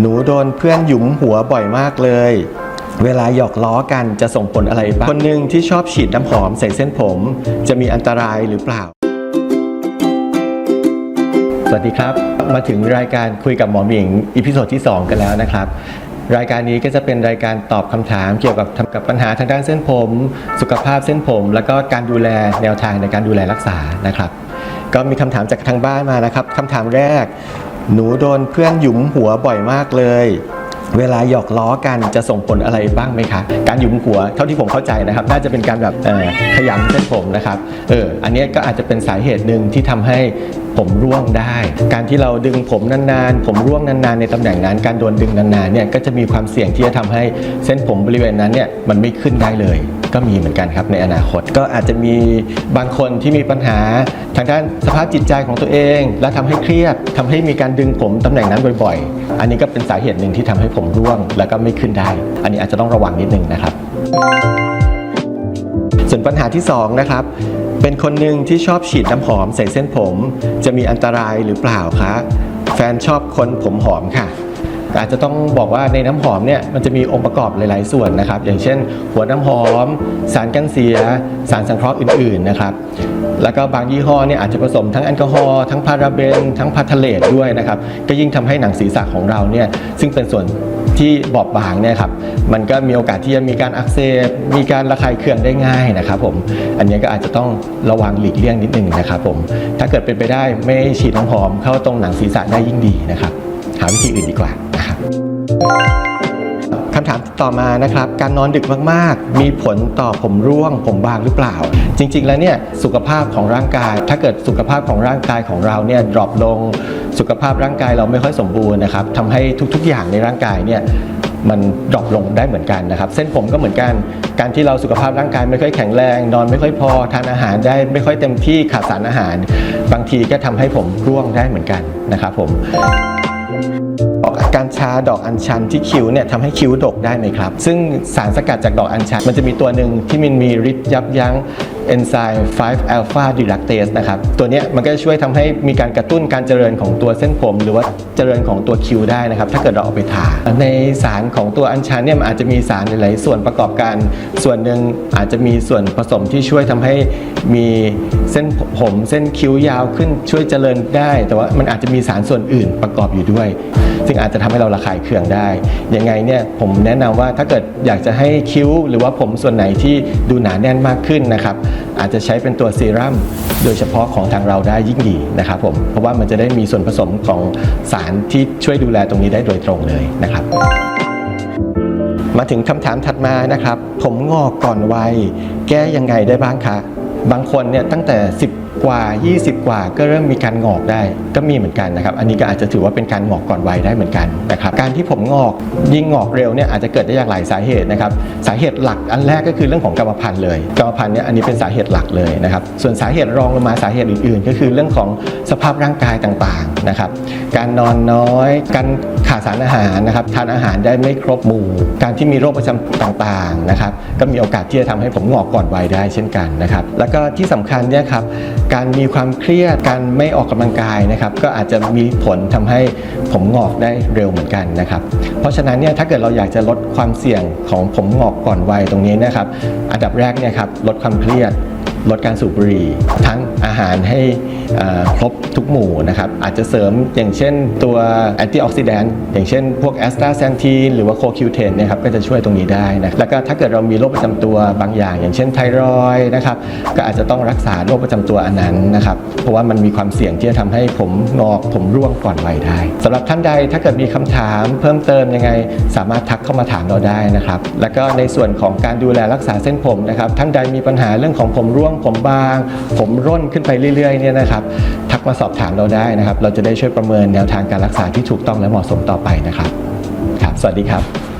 หนูโดนเพื่อนหยุมหัวบ่อยมากเลย เวลาหยอกล้อกันจะส่งผลอะไรบ้าง คนหนึ่งที่ชอบฉีดน้ำหอมใส่เส้นผม จะมีอันตรายหรือเปล่า สวัสดีครับ มาถึงรายการคุยกับหมอหมิงอีพิโซดที่ 2 กันแล้วนะครับรายการนี้ก็จะเป็นรายการตอบคำถามเกี่ยวกับทำกับปัญหาทางด้านเส้นผม สุขภาพเส้นผม แล้วก็การดูแลแนวทางในการดูแลรักษานะครับ ก็มีคำถามจากทางบ้านมานะครับคำถามแรก หนูโดนเพื่อนหยุมหัวบ่อยมากเลย เวลาหยอกล้อกันจะส่งผลอะไรบ้างไหมคะ การหยุมหัวเท่าที่ผมเข้าใจนะครับ น่าจะเป็นการแบบขยำเส้นผมนะครับ เออ อันนี้ก็อาจจะเป็นสาเหตุหนึ่งที่ทำให้ ผมร่วงได้ การที่เราดึงผมนานๆ ผมร่วงนานๆ ในตำแหน่งนั้น การโดนดึงนานๆเนี่ยก็จะมีความเสี่ยงที่จะทำให้เส้นผมบริเวณนั้นเนี่ยมันไม่ขึ้นได้เลย ก็มีเหมือนกันครับในอนาคต ก็อาจจะมีบางคนที่มีปัญหาทางด้านสภาพจิตใจของตัวเอง และทำให้เครียดทำให้มีการดึงผมตำแหน่งนั้นบ่อยๆ อันนี้ก็เป็นสาเหตุหนึ่งที่ทำให้ผมร่วงแล้วก็ไม่ขึ้นได้ อันนี้อาจจะต้องระวังนิดนึงนะครับ ส่วนปัญหาที่สองนะครับ เป็นคนหนึ่งที่ชอบฉีดน้ำหอมใส่เส้นผม จะมีอันตรายหรือเปล่าคะ แฟนชอบคนผมหอมค่ะ อาจจะต้องบอกว่าในน้ำหอมเนี่ยมันจะมีองค์ประกอบหลาย ๆ ส่วนนะครับ อย่างเช่น หัวน้ำหอม สารกันเสีย สารสังเคราะห์อื่น ๆ นะครับ แล้วก็บางยี่ห้อเนี่ยอาจจะผสมทั้งแอลกอฮอล์ทั้งพาราเบน ทั้งพาทาเลตด้วยนะครับ ก็ยิ่งทำให้หนังศีรษะของเราเนี่ยซึ่งเป็นส่วนที่บอบบางเนี่ยครับมันก็มีโอกาสที่จะมีการอักเสบมีการระคายเคืองได้ง่ายนะครับผมอันนี้ก็อาจจะต้องระวังหลีกเลี่ยงนิดนึงนะครับผมถ้าเกิดเป็นไปได้ไม่ฉีดน้ำหอมเข้าตรงหนังศีรษะได้ยิ่งดีนะครับหาวิธีอื่นดีกว่า คำถามต่อมานะครับ การนอนดึกมากๆ มีผลต่อผมร่วง ผมบางหรือเปล่า จริง ๆ แล้วเนี่ยสุขภาพของร่างกาย ถ้าเกิดสุขภาพของร่างกายของเราเนี่ยดรอปลง สุขภาพร่างกายเราไม่ค่อยสมบูรณ์นะครับทำให้ทุกๆ อย่างในร่างกายเนี่ยมันดรอปลงได้เหมือนกันนะครับ เส้นผมก็เหมือนกัน การที่เราสุขภาพร่างกายไม่ค่อยแข็งแรง นอนไม่ค่อยพอทานอาหารได้ไม่ค่อยเต็มที่ขาดสารอาหาร บางทีก็ทำให้ผมร่วงได้เหมือนกันนะครับผม การชาดอกอัญชันที่คิ้วเนี่ยทำให้คิ้วดกได้ไหมครับ ซึ่งสารสกัดจากดอกอัญชัน มันจะมีตัวหนึ่งที่มันมีฤทธิ์ยับยั้งเอนไซม์5 alpha reductase นะครับ ตัวนี้มันก็จะช่วยทำให้มีการกระตุ้นการเจริญของตัวเส้นผม หรือว่าเจริญของตัวคิ้วได้นะครับ ถ้าเกิดเราเอาไปทา ในสารของตัวอัญชันเนี่ยมันอาจจะมีสารหลายส่วนประกอบกัน ส่วนหนึ่งอาจจะมีส่วนผสมที่ช่วยทำให้มีเส้นผมเส้นคิ้วยาวขึ้นช่วยเจริญได้ แต่ว่ามันอาจจะมีสารส่วนอื่นประกอบอยู่ด้วย ซึ่งอาจจะทำให้เราระคายเคืองได้ยังไงเนี่ยผมแนะนำว่าถ้าเกิดอยากจะให้คิ้ว หรือว่าผมส่วนไหนที่ดูหนาแน่นมากขึ้นนะครับอาจจะใช้เป็นตัวเซรั่มโดยเฉพาะของทางเราได้ยิ่งดีนะครับผมเพราะว่ามันจะได้มีส่วนผสมของสารที่ช่วยดูแลตรงนี้ได้โดยตรงเลยนะครับมาถึงคำถามถัดมานะครับ ผมงอกก่อนวัย แก้ยังไงได้บ้างคะ บางคนเนี่ยตั้งแต่ 10 กว่า 20 กว่าก็เริ่มมีการงอกได้ ก็มีเหมือนกันนะครับ อันนี้ก็อาจจะถือว่าเป็นการงอกก่อนวัยได้เหมือนกันนะครับ การที่ผมงอกยิ่งงอกเร็วเนี่ยอาจจะเกิดได้จากหลายสาเหตุนะครับ สาเหตุหลักอันแรกก็คือเรื่องของกรรมพันธุ์เลยกรรมพันธุ์เนี่ยอันนี้เป็นสาเหตุหลักเลยนะครับ ส่วนสาเหตุรองลงมาสาเหตุอื่นๆ ก็คือเรื่องของสภาพร่างกายต่างๆนะครับ การนอนน้อย การขาดสารอาหารนะครับทานอาหารได้ไม่ครบหมู่ การที่มีโรคประจำต่างๆนะครับ ก็มีโอกาสที่จะทำให้ผมงอกก่อนวัยได้เช่นกันนะครับ แล้วก็ที่สำคัญเนี่ยครับการมีความเครียด การไม่ออกกำลังกายนะครับ ก็อาจจะมีผลทำให้ผมงอกได้เร็วเหมือนกันนะครับ เพราะฉะนั้นเนี่ยถ้าเกิดเราอยากจะลดความเสี่ยงของผมงอกก่อนวัยตรงนี้นะครับ อันดับแรกเนี่ยครับลดความเครียด ลดการสูบบุหรี่ ทั้งอาหารให้ครบทุกหมู่นะครับ อาจจะเสริมอย่างเช่นตัวแอนตี้ออกซิแดนต์อย่างเช่นพวกแอสตาแซนทีนหรือว่าโคคิวเทนนี่ยครับก็จะช่วยตรงนี้ได้นะแล้วก็ถ้าเกิดเรามีโรคประจำตัวบางอย่าง อย่างเช่นไทรอยนะครับก็อาจจะต้องรักษาโรคประจำตัวอันนั้นนะครับเพราะว่ามันมีความเสี่ยงที่จะทำให้ผมงอกผมร่วงก่อนวัยได้สำหรับท่านใดถ้าเกิดมีคำถาม เพิ่มเติมยังไง สามารถทักเข้ามาถามเราได้นะครับแล้วก็ในส่วนของการดูแลรักษาเส้นผมนะครับท่านใดมีปัญหาเรื่องของผมร่วงผมบาง ผมร่นขึ้นไปเรื่อยๆเนี่ยนะครับทักมาสอบถามเราได้นะครับ เราจะได้ช่วยประเมินแนวทางการรักษาที่ถูกต้องและเหมาะสมต่อไปนะครับครับ สวัสดีครับ